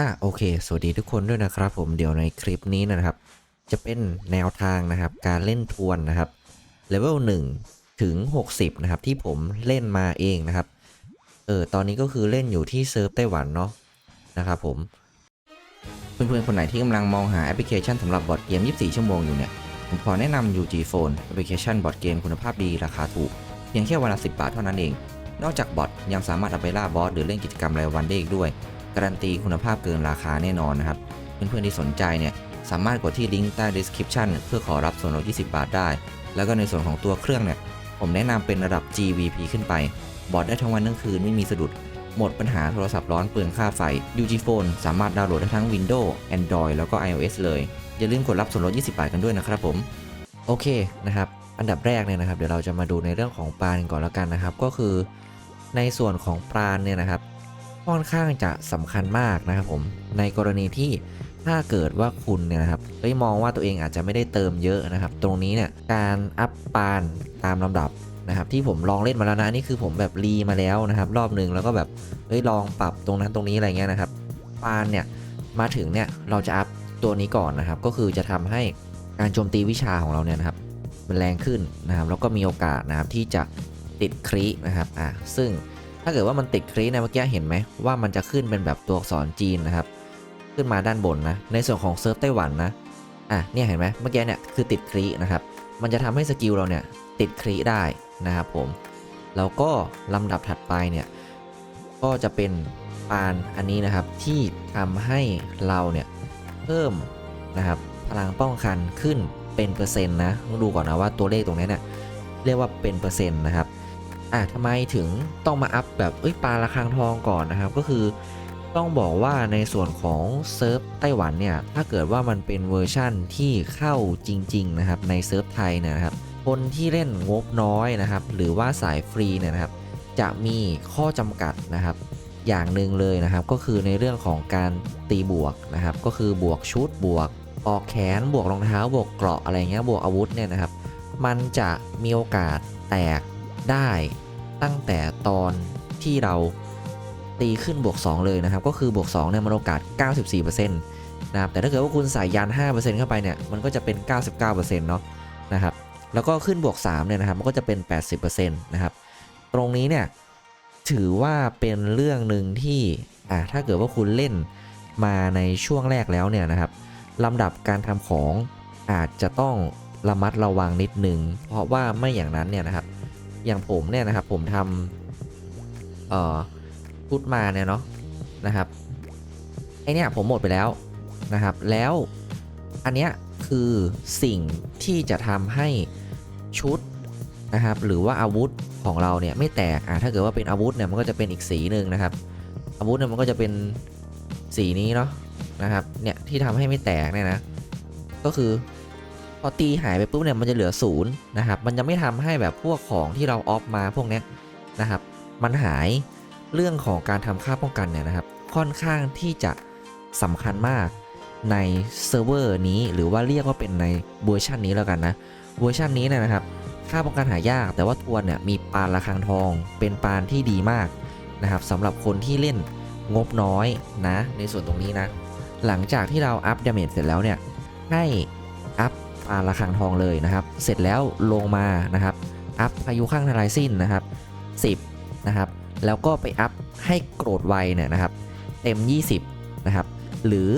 อะโอเค สวัสดีทุกคนด้วยนะครับ ผมเดี๋ยวในคลิปนี้นะครับ จะเป็นแนวทางนะครับ การเล่นทวนนะครับเลเวล1ถึง 60 นะครับ ที่ผมเล่นมาเองนะครับ เออตอนนี้ก็คือเล่นอยู่ที่เซิร์ฟไต้หวันเนาะนะครับผม เพื่อนๆ คนไหนที่กำลังมองหาแอปพลิเคชันสำหรับบอร์ดเกม 24 ชั่วโมงอยู่เนี่ย ผมขอแนะนำ UG Phone แอปพลิเคชันบอร์ดเกมคุณภาพดีราคาถูก เพียงแค่วันละ 10 บาทเท่านั้นเอง นอกจากบอทยังสามารถเอาไปล่าบอสหรือเล่นกิจกรรมรายวันได้อีกด้วย การันตีคุณภาพเกินราคาแน่นอนนะครับ เพื่อนๆที่สนใจเนี่ยสามารถกดที่ลิงก์ใต้ description เพื่อขอรับส่วนลด 20 บาทได้ แล้วก็ในส่วนของตัวเครื่องเนี่ย ผมแนะนำเป็นระดับ GVP ขึ้นไป บอทได้ทั้งวันทั้งคืนไม่มีสะดุด หมดปัญหาโทรศัพท์ร้อนเปลืองค่าไฟ UG Phone สามารถดาวน์โหลดได้ทั้ง Windows Android แล้วก็ iOS เลย อย่าลืมกดรับส่วนลด 20 บาทกันด้วยนะครับผม โอเคนะครับ อันดับแรกเนี่ยนะครับ เดี๋ยวเราจะมาดูในเรื่องของปลานก่อนแล้วกันนะครับ ก็คือ ในส่วนของปลาเนี่ยนะครับ ค่อนข้างจะสำคัญมากนะครับผมในกรณีที่ถ้าเกิดว่าคุณเนี่ยนะครับเฮ้ยมองว่าตัวเองอาจจะไม่ได้เติมเยอะนะครับ ตรงนี้เนี่ยการอัพปานตามลำดับนะครับที่ผมลองเล่นมาแล้วนะนี่คือผมแบบรีมาแล้วนะครับ รอบหนึ่งแล้วก็แบบเฮ้ยลองปรับตรงนั้นตรงนี้อะไรเงี้ยนะครับปานเนี่ยมาถึงเนี่ยเราจะอัพตัวนี้ก่อนนะครับ ก็คือจะทำให้การโจมตีวิชาของเราเนี่ยนะครับมันแรงขึ้นนะครับแล้วก็มีโอกาสนะครับที่จะติดครีนะครับอะซึ่ง ถ้าเกิดว่ามันติดครีนะเมื่อกี้เห็นไหมว่ามันจะขึ้นเป็นแบบตัวอักษรจีนนะครับ ขึ้นมาด้านบนนะ ในส่วนของเซิร์ฟไต้หวันนะ อะ เนี่ยเห็นไหมเมื่อกี้เนี่ยคือติดครีนะครับ มันจะทำให้สกิลเราเนี่ยติดครีได้นะครับผม แล้วก็ลำดับถัดไปเนี่ยก็จะเป็นปานอันนี้นะครับที่ทำให้เราเนี่ยเพิ่มนะครับพลังป้องกันขึ้นเป็นเปอร์เซ็นต์นะต้องดูก่อนนะว่าตัวเลขตรงนี้เนี่ยเรียกว่าเป็นเปอร์เซ็นต์นะครับ อะทำไมถึงต้องมาอัพแบบเอ้ยปลาระฆังทองก่อนนะครับ ก็คือต้องบอกว่าในส่วนของเซิร์ฟไต้หวันเนี่ย ถ้าเกิดว่ามันเป็นเวอร์ชั่นที่เข้าจริง ๆ นะครับ ในเซิร์ฟไทยเนี่ยนะครับ คนที่เล่นงบน้อยนะครับ หรือว่าสายฟรีเนี่ยนะครับ จะมีข้อจำกัดนะครับ อย่างหนึ่งเลยนะครับ ก็คือในเรื่องของการตีบวกนะครับ ก็คือบวกชุดบวกออกแขนบวกรองเท้าบวกเกราะอะไรเงี้ยบวกอาวุธเนี่ยนะครับ มันจะมีโอกาสแตกได้ ตั้งแต่ตอนที่เราตีขึ้นบวก 2 เลยนะครับ ก็คือบวก2เนี่ยมันโอกาส 94%นะครับแต่ถ้าเกิดว่าคุณใส่ยาน5%เข้าไปเนี่ยมันก็จะเป็น 99%เนาะนะครับแล้วก็ขึ้นบวก3เนี่ยนะครับมันก็จะเป็น 80%นะครับตรงนี้เนี่ยถือว่าเป็นเรื่องหนึ่งที่อ่าถ้าเกิดว่าคุณเล่นมาในช่วงแรกแล้วเนี่ยนะครับลำดับการทำของอาจจะต้องระมัดระวังนิดนึงเพราะว่าไม่อย่างนั้นเนี่ยนะครับ อย่างผมเนี่ยนะครับผมทำเอ่อพุทมาเนี่ยเนาะนะครับไอเนี่ยผมหมดไปแล้วนะครับ แล้วอันเนี้ยคือสิ่งที่จะทำให้ชุดนะครับหรือว่าอาวุธของเราเนี่ยไม่แตกอะถ้าเกิดว่าเป็นอาวุธเนี่ยมันก็จะเป็นอีกสีหนึ่งนะครับ อาวุธเนี่ยมันก็จะเป็นสีนี้เนาะนะครับเนี่ยที่ทำให้ไม่แตกเนี่ยนะก็คือ อตีหายไปปุ๊บเนี่ยมันจะเหลือศูนย์นะครับ มันจะไม่ทำให้แบบพวกของที่เราออฟมาพวกเนี้ยนะครับ มันหายเรื่องของการทำค่าป้องกันเนี่ยนะครับ ค่อนข้างที่จะสำคัญมากในเซิร์ฟเวอร์นี้หรือว่าเรียกว่าเป็นในเวอร์ชันนี้แล้วกันนะเวอร์ชันนี้เนี่ยนะครับ ค่าป้องกันหายาก แต่ว่าทวนเนี่ยมีปานระฆังทอง เป็นปานที่ดีมากนะครับสำหรับคนที่เล่นงบน้อยนะ ในส่วนตรงนี้นะ หลังจากที่เราอัพดาเมจเสร็จแล้วเนี่ยให้อัพ ปาระฆังทองเลยนะครับ เสร็จแล้วลงมานะครับอัพพายุข้างทลายสิ้นนะครับ 10นะครับแล้วก็ไปอัพให้โกรธไวเนี่ยนะครับ เต็ม 20นะครับหรือ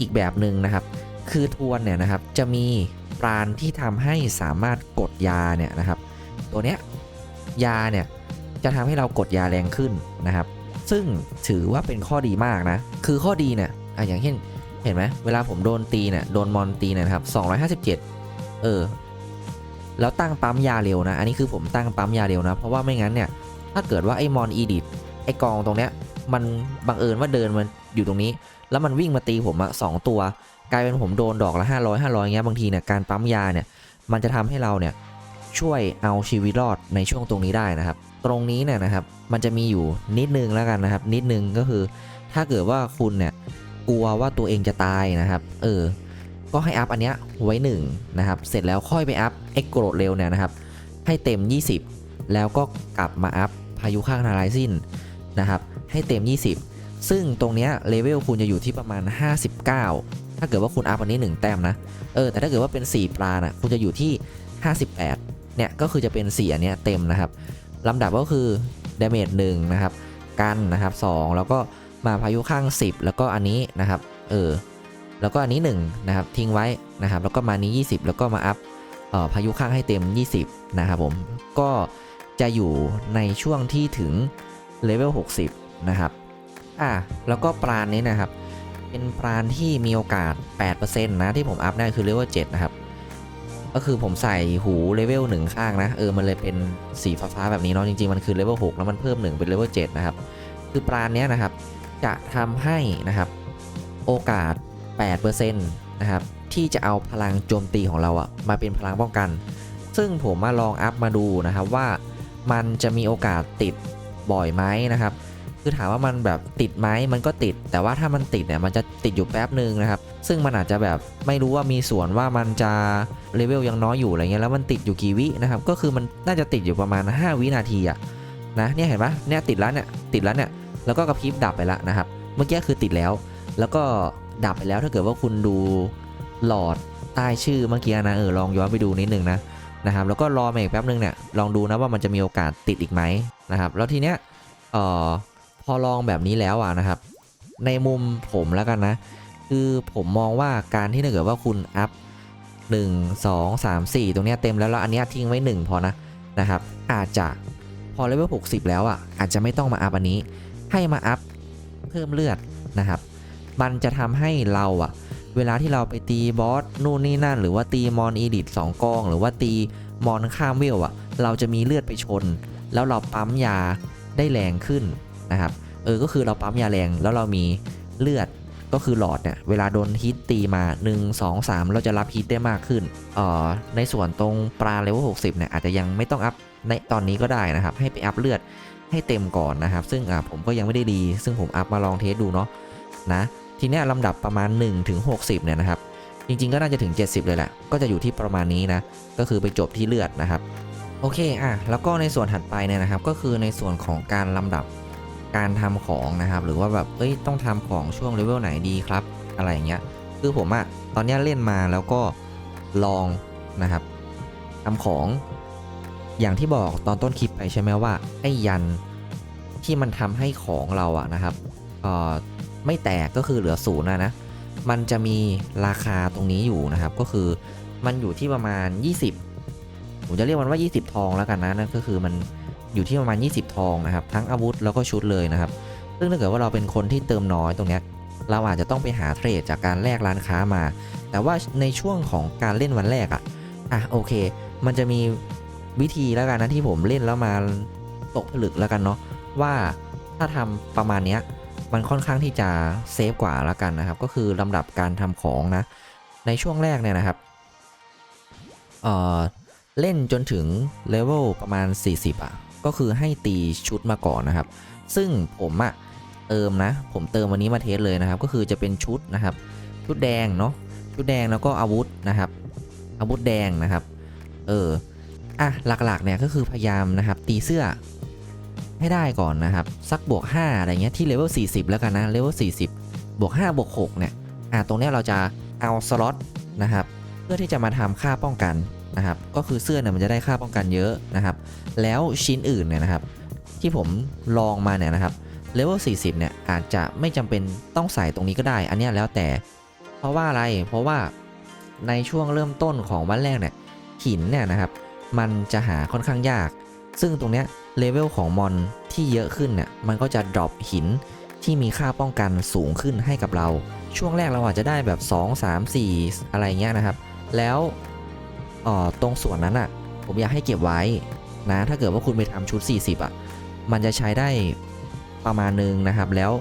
อีกแบบหนึ่งนะครับ คือทวนเนี่ยนะครับจะมีปราณที่ทำให้สามารถกดยาเนี่ยนะครับ ตัวเนี้ยยาเนี่ยจะทำให้เรากดยาแรงขึ้นนะครับ ซึ่งถือว่าเป็นข้อดีมากนะ คือข้อดีเนี่ยอะอย่างเช่น เห็นไหมเวลาผมโดนตีเนี่ยโดนมอนตีเนี่ยนะครับ 257 เออ แล้วตั้งปั๊มยาเร็วนะ อันนี้คือผมตั้งปั๊มยาเร็วนะ เพราะว่าไม่งั้นเนี่ย ถ้าเกิดว่าไอ้มอนอีดิทไอ้กองตรงเนี้ย มันบังเอิญว่าเดินมันอยู่ตรงนี้ แล้วมันวิ่งมาตีผมอะสองตัว กลายเป็นผมโดนดอกละ 500 500เงี้ย บางทีเนี่ยการปั๊มยาเนี่ย มันจะทำให้เราเนี่ยช่วยเอาชีวิตรอดในช่วงตรงนี้ได้นะครับ ตรงนี้เนี่ยนะครับ มันจะมีอยู่นิดนึงแล้วกันนะครับ นิดนึงก็คือ ถ้าเกิดว่าคุณเนี่ย กลัวว่าตัวเองจะตายนะครับ เออ ก็ให้อัพอันเนี้ยไว้1นะครับ เสร็จแล้วค่อยไปอัพไอ้โกรธเร็วเนี่ยนะครับ ให้เต็ม 20 แล้วก็กลับมาอัพพายุข้างนาลายสิ้นนะครับ ให้เต็ม 20 ซึ่งตรงเนี้ยเลเวลคุณจะอยู่ที่ประมาณ 59 ถ้าเกิดว่าคุณอัพอันนี้ 1 แต้มนะ เออ แต่ถ้าเกิดว่าเป็น 4 ปลานะคุณจะอยู่ที่ 58 เนี่ย ก็คือจะเป็น4อันเนี้ยเต็มนะครับลำดับก็คือ damage 1นะครับ กันนะครับ 2 แล้วก็ มาพายุข้าง 10 แล้วก็อันนี้นะครับ เออ แล้วก็อันนี้1นะครับทิ้งไว้นะครับ แล้วก็มานี้ 20 แล้วก็มาอัพเอ่อพายุข้างให้เต็ม 20 นะครับผม ก็จะอยู่ในช่วงที่ถึงเลเวล 60 นะครับ อะ แล้วก็ปราณนี้นะครับ เป็นปราณที่มีโอกาส 8%นะที่ผมอัพได้คือเลเวล 7 นะครับ ก็คือผมใส่หูเลเวลหนึ่งข้างนะ เออ มันเลยเป็นสีฟ้าๆแบบนี้เนาะ จริงๆ มันคือเลเวล 6 แล้วมันเพิ่ม 1 เป็นเลเวล 7 นะครับ คือปราณเนี้ยนะครับ จะทำให้นะครับโอกาส 8%นะครับที่จะเอาพลังโจมตีของเราอะมาเป็นพลังป้องกัน ซึ่งผมมาลองอัพมาดูนะครับว่ามันจะมีโอกาสติดบ่อยไหมนะครับ คือถามว่ามันแบบติดไหมมันก็ติด แต่ว่าถ้ามันติดเนี่ยมันจะติดอยู่แป๊บหนึ่งนะครับ ซึ่งมันอาจจะแบบไม่รู้ว่ามีส่วนว่ามันจะเลเวลยังน้อยอยู่อะไรเงี้ยแล้วมันติดอยู่กี่วินะครับ ก็คือมันน่าจะติดอยู่ประมาณ 5 วินาทีอะนะเนี่ยเห็นปะเนี่ยติดแล้วเนี่ยติดแล้วเนี่ย แล้วก็กระพริบดับไปแล้วนะครับ เมื่อกี้คือติดแล้ว แล้วก็ดับไปแล้วถ้าเกิดว่าคุณดูหลอดใต้ชื่อเมื่อกี้นะเออลองย้อนไปดูนิดนึงนะนะครับ แล้วก็รอมาอีกแป๊บนึงเนี่ยลองดูนะว่ามันจะมีโอกาสติดอีกไหมนะครับ แล้วทีเนี้ยเอ่อพอลองแบบนี้แล้วอะนะครับ ในมุมผมแล้วกันนะ คือผมมองว่าการที่ถ้าเกิดว่าคุณอัพ1 2 3 4 ตรงเนี้ยเต็มแล้วแล้วอันเนี้ยทิ้งไว้ 1 พอนะนะครับ อาจจะพอเลเวล60 แล้วอะอาจจะไม่ต้องมาอัพอันนี้ ให้มาอัพเพิ่มเลือดนะครับ มันจะทำให้เราอะเวลาที่เราไปตีบอสนู่นนี่นั่น หรือว่าตีมอนอีดิทสองกอง หรือว่าตีมอนข้ามเวลอะเราจะมีเลือดไปชน แล้วเราปั๊มยาได้แรงขึ้นนะครับ เออ ก็คือเราปั๊มยาแรงแล้วเรามีเลือดก็คือหลอดเนี่ยเวลาโดนฮิตตีมา 1 2 3 เราจะรับฮิตได้มากขึ้นเอ่อในส่วนตรงปลาเลเวล60เนี่ยอาจจะยังไม่ต้องอัพในตอนนี้ก็ได้นะครับ ให้ไปอัพเลือด ให้เต็มก่อนนะครับ ซึ่งอะผมก็ยังไม่ได้ดีซึ่งผมอัพมาลองเทสดูเนาะนะทีเนี้ยลำดับประมาณ1ถึง60เนี่ยนะครับ จริงๆก็น่าจะถึง 70 เลยแหละ ก็จะอยู่ที่ประมาณนี้นะ ก็คือไปจบที่เลือดนะครับ โอเคอะแล้วก็ในส่วนถัดไปเนี่ยนะครับ ก็คือในส่วนของการลำดับการทำของนะครับ หรือว่าแบบเอ้ยต้องทำของช่วงเลเวลไหนดีครับ อะไรอย่างเงี้ย คือผมอะตอนนี้เล่นมาแล้วก็ลองนะครับทำของ อย่างที่บอกตอนต้นคลิปไปใช่ไหมว่าไอ้ยันที่มันทำให้ของเราอะนะครับไม่แตกก็คือเหลือศูนย์นะนะ มันจะมีราคาตรงนี้อยู่นะครับ ก็คือมันอยู่ที่ประมาณ 20 ผมจะเรียกมันว่า 20 ทองแล้วกันนะนั่นก็คือมันอยู่ที่ประมาณ 20 ทองนะครับ ทั้งอาวุธแล้วก็ชุดเลยนะครับ ซึ่งถ้าเกิดว่าเราเป็นคนที่เติมน้อยตรงนี้เราอาจจะต้องไปหาเทรดจากการแลกร้านค้ามา แต่ว่าในช่วงของการเล่นวันแรกอะอะโอเค มันจะมี วิธีแล้วกันนะที่ผมเล่นแล้วมาตกผลึกแล้วกันเนาะว่าถ้าทำประมาณเนี้ยมันค่อนข้างที่จะเซฟกว่าแล้วกันนะครับ ก็คือลำดับการทำของนะ ในช่วงแรกเนี่ยนะครับเอ่อเล่นจนถึงเลเวลประมาณ 40อะก็คือให้ตีชุดมาก่อนนะครับ ซึ่งผมอะเติมนะ ผมเติมวันนี้มาเทสเลยนะครับ ก็คือจะเป็นชุดนะครับ ชุดแดงเนาะชุดแดงแล้วก็อาวุธนะครับ อาวุธแดงนะครับ เออ อะหลักๆเนี่ยก็คือพยายามนะครับตีเสื้อให้ได้ก่อนนะครับ สักบวก 5 อะไรเงี้ยที่เลเวล40 แล้วกันนะเลเวล40 บวก 5 บวก 6 เนี่ยอ่าตรงเนี้ยเราจะเอาสล็อตนะครับเพื่อที่จะมาทำค่าป้องกันนะครับก็คือเสื้อเนี่ยมันจะได้ค่าป้องกันเยอะนะครับ แล้วชิ้นอื่นเนี่ยนะครับ ที่ผมลองมาเนี่ยนะครับเลเวล40 เนี่ยอาจจะไม่จำเป็นต้องใส่ตรงนี้ก็ได้ อันเนี้ยแล้วแต่ เพราะว่าอะไรเพราะว่าในช่วงเริ่มต้นของวันแรกเนี่ยหินเนี่ยนะครับ มันจะหาค่อนข้างยาก ซึ่งตรงเนี้ยเลเวลของมอนที่เยอะขึ้นเนี่ยมันก็จะดรอปหินที่มีค่าป้องกันสูงขึ้นให้กับเรา ช่วงแรกเราอาจจะได้แบบ 2 3 4 อะไรเงี้ยนะครับ แล้วออตรงส่วนนั้นอะ ผมอยากให้เก็บไว้นะ ถ้าเกิดว่าคุณไปทำชุด 40อะ มันจะใช้ได้ประมาณนึงนะครับ แล้ว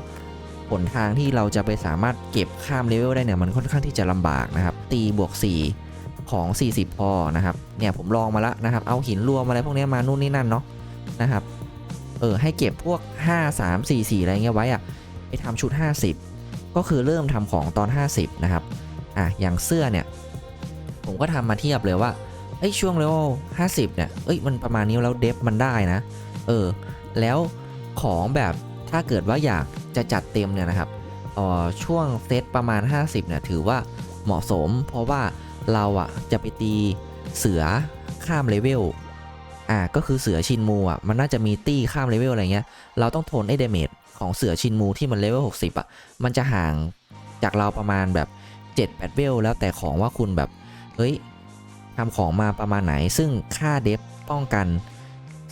ผลทางที่เราจะไปสามารถเก็บข้ามเลเวลได้เนี่ย มันค่อนข้างที่จะลำบากนะครับ ตีบวก 4 ของ 40พอนะครับเนี่ยผมลองมาแล้วนะครับ เอาหินรวมอะไรพวกนี้มานู่นนี่นั่นเนาะนะครับเออให้เก็บพวก 5 3 4 4 อะไรเงี้ยไว้อะไปทำชุด 50 ก็คือเริ่มทำของตอน 50 นะครับอะอย่างเสื้อเนี่ย ผมก็ทำมาเทียบเลยว่าไอ้ยช่วงเลเวล50 เนี่ยเอ้ยมันประมาณนี้แล้วเดฟมันได้นะ เออ แล้วของแบบถ้าเกิดว่าอยากจะจัดเต็มเนี่ยนะครับอ่อช่วงเซตประมาณ 50 เนี่ยถือว่าเหมาะสม เพราะว่า เราอะจะไปตีเสือข้ามเลเวลอ่าก็คือเสือชินมูอะมันน่าจะมีตี้ข้ามเลเวลอะไรเงี้ย เราต้องทนไอ้เดเมจของเสือชินมูที่มันเลเวล60 อะ มันจะห่างจากเราประมาณแบบ7-8เวลแล้วแต่ของว่าคุณแบบเฮ้ยทำของมาประมาณไหน ซึ่งค่าเดฟป้องกัน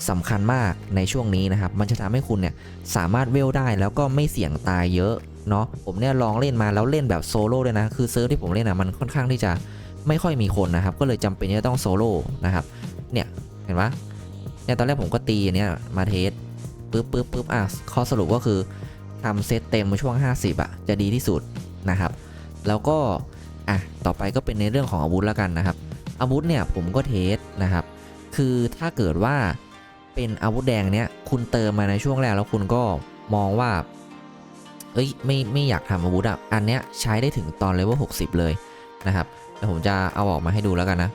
สำคัญมากในช่วงนี้นะครับ มันจะทำให้คุณเนี่ยสามารถเวลได้แล้วก็ไม่เสี่ยงตายเยอะเนาะผมเนี่ยลองเล่นมาแล้วเล่นแบบโซโล่ด้วยนะ คือเซิร์ฟที่ผมเล่นอะมันค่อนข้างที่จะ ไม่ค่อยมีคนนะครับ ก็เลยจำเป็นจะต้องโซโล่นะครับเนี่ยเห็นปะเนี่ยตอนแรกผมก็ตีอันเนี่ยมาเทสปึ๊บปึ๊บปึ๊บอะข้อสรุปก็คือทำเซตเต็มช่วง 50อะจะดีที่สุดนะครับ แล้วก็อะต่อไปก็เป็นในเรื่องของอาวุธแล้วกันนะครับ อาวุธเนี่ยผมก็เทสนะครับ คือถ้าเกิดว่าเป็นอาวุธแดงเนี่ยคุณเติมมาในช่วงแรกแล้วคุณก็มองว่า เอ้ยไม่ไม่อยากทำอาวุธอะอันเนี้ยใช้ได้ถึงตอนเลเวล60 เลยนะครับ แต่ผมจะเอาออกมาให้ดูแล้วกันนะ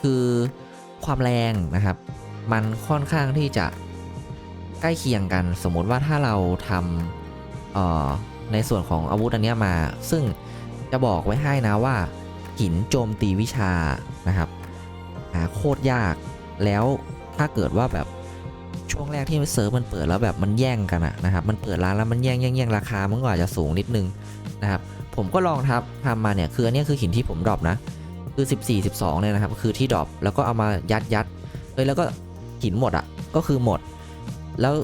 คือความแรงนะครับ มันค่อนข้างที่จะใกล้เคียงกัน สมมติว่าถ้าเราทำในส่วนของอาวุธอันนี้มา ซึ่งจะบอกไว้ให้นะว่า หินโจมตีวิชานะครับหาโคตรยากแล้วถ้าเกิดว่าแบบช่วงแรกที่เซิร์ฟมันเปิดแล้วแบบมันแย่งกันอะนะครับ มันเปิดร้านแล้วมันแย่งแย่งแย่งราคามันก็อาจจะสูงนิดนึงนะครับ ผมก็ลองทับทำมาเนี่ยคืออันนี้คือหินที่ผมดรอปนะ คือ 14 12เนี่ยนะครับคือที่ดรอปแล้วก็เอามายัดยัดเอ้ยแล้วก็หินหมดอะก็คือหมด แล้ว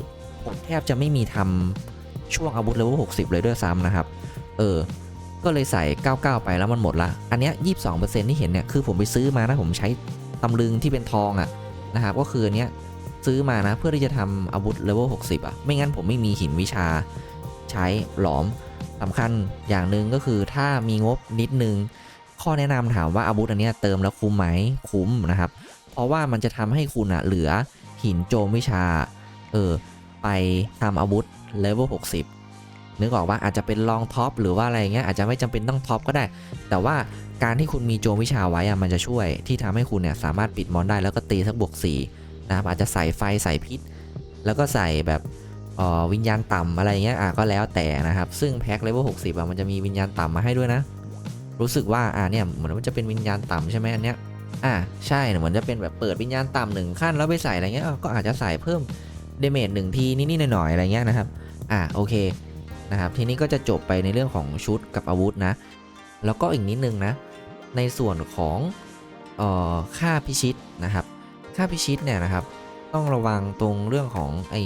ผมแทบจะไม่มีทำช่วงอาวุธเลเวล60 เลยด้วยซ้ำนะครับ เออ ก็เลยใส่ 99 ไปแล้วมันหมดละ อันเนี้ย22%ที่เห็นเนี่ยคือผมไปซื้อมานะผมใช้ตำลึงที่เป็นทองอะ่ะนะครับก็คืออันเนี้ยซื้อมานะเพื่อที่จะทำอาวุธเลเวล60 อะ ไม่งั้นผมไม่มีหินวิชาใช้หลอม สำคัญอย่างหนึ่งก็คือถ้ามีงบนิดนึง ข้อแนะนำถามว่าอาวุธอันนี้เติมแล้วคุ้มไหมคุ้มนะครับ เพราะว่ามันจะทำให้คุณอะเหลือหินโจมวิชาเออไปทำอาวุธเลเวล60 นึกออกว่าอาจจะเป็นลองท็อปหรือว่าอะไรเงี้ยอาจจะไม่จำเป็นต้องท็อปก็ได้ แต่ว่าการที่คุณมีโจมวิชาไว้อะมันจะช่วยที่ทำให้คุณเนี่ยสามารถปิดมอนได้แล้วก็ตีสักบวก4นะครับอาจจะใส่ไฟใส่พิษ แล้วก็ใส่แบบ วิญญาณต่ำอะไรเงี้ยอะก็แล้วแต่นะครับ ซึ่งแพ็คเลเวล60อะมันจะมีวิญญาณต่ำมาให้ด้วยนะ รู้สึกว่าอะเนี่ยเหมือนมันจะเป็นวิญญาณต่ำใช่ไหมอันเนี้ยอะใช่เหมือนจะเป็นแบบเปิดวิญญาณต่ำหนึ่งขั้นแล้วไปใส่อะไรเงี้ยอะก็อาจจะใส่เพิ่มเดเมจหนึ่งทีนิดๆหน่อยๆอะไรเงี้ยนะครับอะโอเคนะครับทีนี้ก็จะจบไปในเรื่องของชุดกับอาวุธนะ แล้วก็อีกนิดนึงนะ ในส่วนของเอ่อค่าพิชิตนะครับ ค่าพิชิตเนี่ยนะครับ ต้องระวังตรงเรื่องของไอ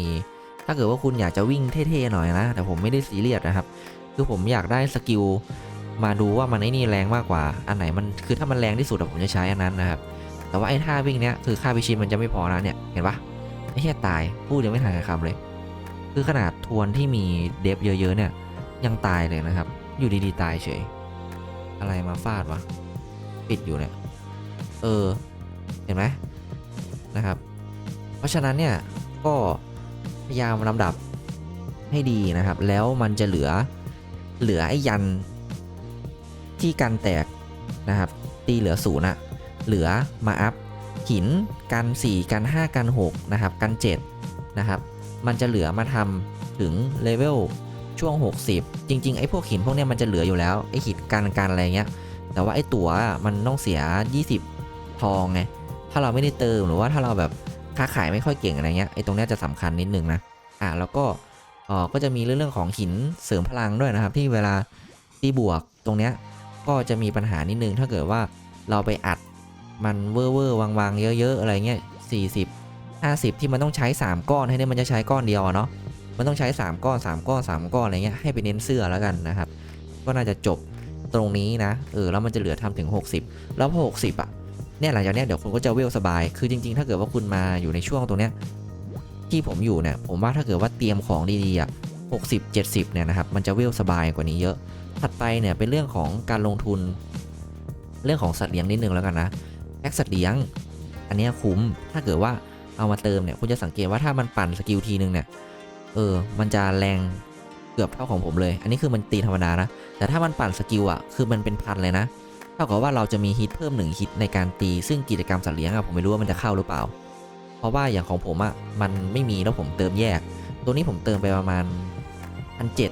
ถ้าเกิดว่าคุณอยากจะวิ่งเท่ๆหน่อยนะ แต่ผมไม่ได้ซีเรียสนะครับ คือผมอยากได้สกิลมาดูว่ามันไอ้นี่แรงมากกว่า อันไหนมันคือถ้ามันแรงที่สุดอะผมจะใช้อันนั้นนะครับ แต่ว่าไอ้ท่าวิ่งเนี้ยคือค่าพิชิตมันจะไม่พอนะเนี่ย เห็นปะไอ้แค่ตาย พูดยังไม่ทันคำเลย คือขนาดทวนที่มีเดฟเยอะๆเนี่ยยังตายเลยนะครับ อยู่ดีๆตายเฉย อะไรมาฟาดวะ ปิดอยู่เนี่ย เออ เห็นไหมนะครับ เพราะฉะนั้นเนี่ยก็ พยายามลำดับให้ดีนะครับ แล้วมันจะเหลือเหลือไอ้ยันที่กันแตกนะครับ ตีเหลือศูนย์อะเหลือมาอัพหินกัน 4 กัน 5 กัน 6 นะครับ กัน 7 นะครับ มันจะเหลือมาทำถึงเลเวลช่วง 60 จริง ๆ ไอ้พวกหินพวกเนี้ยมันจะเหลืออยู่แล้ว ไอ้หินการการอะไรเงี้ย แต่ว่าไอ้ตั๋วมันต้องเสีย 20 ทองไง ถ้าเราไม่ได้เติมหรือว่าถ้าเราแบบ ค้าขายไม่ค่อยเก่งอะไรเงี้ยไอ้ตรงเนี้ยจะสำคัญนิดนึงนะอะแล้วก็เออก็จะมีเรื่องของหินเสริมพลังด้วยนะครับ ที่เวลาตีบวกตรงเนี้ยก็จะมีปัญหานิดนึงถ้าเกิดว่าเราไปอัดมันเวอร์เวอร์วางๆเยอะๆอะไรเงี้ย40 50 ที่มันต้องใช้ 3 ก้อนให้เนี่ยมันจะใช้ก้อนเดียวเนาะมันต้องใช้ 3 ก้อน 3 ก้อน 3 ก้อนอะไรเงี้ยให้ไปเน้นเสื้อแล้วกันนะครับ ก็น่าจะจบตรงนี้นะเออแล้วมันจะเหลือทำถึง 60 แล้วพอ60 อะ เนี่ยหลังจากเนี้ยเดี๋ยวคุณก็จะเวลสบาย คือจริง ๆ ถ้าเกิดว่าคุณมาอยู่ในช่วงตรงเนี้ยที่ผมอยู่เนี่ยผมว่าถ้าเกิดว่าเตรียมของดีๆอะ60 70เนี่ยนะครับมันจะเวลสบายกว่านี้เยอะ ถัดไปเนี่ยเป็นเรื่องของการลงทุน เรื่องของสัตว์เลี้ยงนิดนึงแล้วกันนะแพ็กสัตว์เลี้ยง อันนี้คุ้มถ้าเกิดว่าเอามาเติมเนี่ยคุณจะสังเกตว่าถ้ามันปั่นสกิลทีนึงเนี่ยเออมันจะแรงเกือบเท่าของผมเลย อันนี้คือมันตีธรรมดานะแต่ถ้ามันปั่นสกิลอะคือมันเป็นพันเลยนะ ท่ากับว่าเราจะมีฮิตเพิ่มหนึ่งฮิตในการตีซึ่งกิจกรรมสัตว์เลี้ยงอะผมไม่รู้ว่ามันจะเข้าหรือเปล่า เพราะว่าอย่างของผมอะมันไม่มีแล้วผมเติมแยก ตัวนี้ผมเติมไปประมาณพันเจ็ด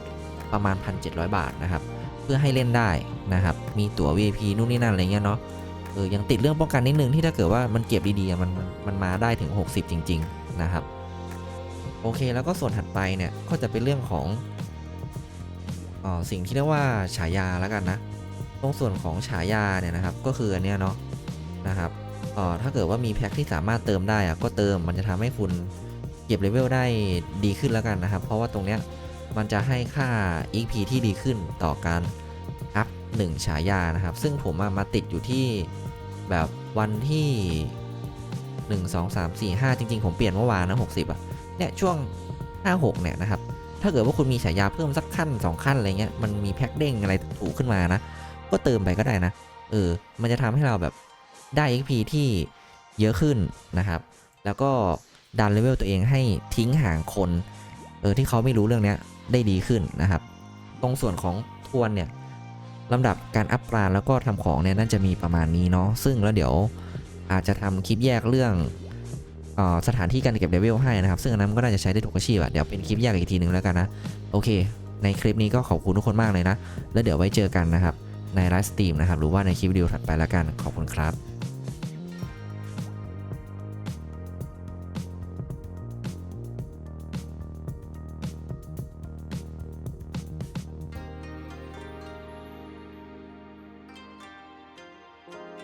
ประมาณ 1,700 บาทนะครับ เพื่อให้เล่นได้นะครับ มีตั๋ว VIP นู่นนี่นั่นอะไรเงี้ยเนาะเออยังติดเรื่องป้องกันนิดนึงที่ถ้าเกิดว่ามันเก็บดีๆมันมันมาได้ถึง 60 จริง ๆนะครับ โอเคแล้วก็ส่วนถัดไปเนี่ยก็จะเป็นเรื่องของออสิ่งที่เรียกว่าฉายาแล้วกันนะ ตรงส่วนของฉายาเนี่ยนะครับ ก็คืออันเนี้ยเนาะนะครับออถ้าเกิดว่ามีแพ็คที่สามารถเติมได้อะก็เติมมันจะทำให้คุณเก็บเลเวลได้ดีขึ้นแล้วกันนะครับ เพราะว่าตรงเนี้ยมันจะให้ค่า XP ที่ดีขึ้นต่อการอัพ1ฉายานะครับ ซึ่งผมมาติดอยู่ที่แบบวันที่ 1 2 3 4 5 จริง ๆ ผมเปลี่ยนเมื่อวานนะ60 อะ เนี่ยช่วง 56 เนี่ยนะครับ ถ้าเกิดว่าคุณมีฉายาเพิ่มสักขั้น 2 ขั้นอะไรเงี้ย มันมีแพ็คเด้งอะไรถูกขึ้นมานะ ก็เติมไปก็ได้นะ เออ มันจะทำให้เราแบบได้ XP ที่เยอะขึ้นนะครับ แล้วก็ดันเลเวลตัวเองให้ทิ้งห่างคน เออที่เขาไม่รู้เรื่องเนี้ยได้ดีขึ้นนะครับ ตรงส่วนของทวนเนี่ยลำดับการอัพกรานแล้วก็ทำของเนี่ยน่าจะมีประมาณนี้เนาะ ซึ่งแล้วเดี๋ยวอาจจะทำคลิปแยกเรื่องออสถานที่การเก็บเลเวลให้นะครับ ซึ่งอันนั้นก็น่าจะใช้ได้ทุกอาชีพอะเดี๋ยวเป็นคลิปแยกอีกทีหนึ่งแล้วกันนะ โอเค ในคลิปนี้ก็ขอบคุณทุกคนมากเลยนะ แล้วเดี๋ยวไว้เจอกันนะครับ ในไลฟ์สตรีมนะครับหรือว่าในคลิปวิดีโอถัดไปแล้วกันขอบคุณครับ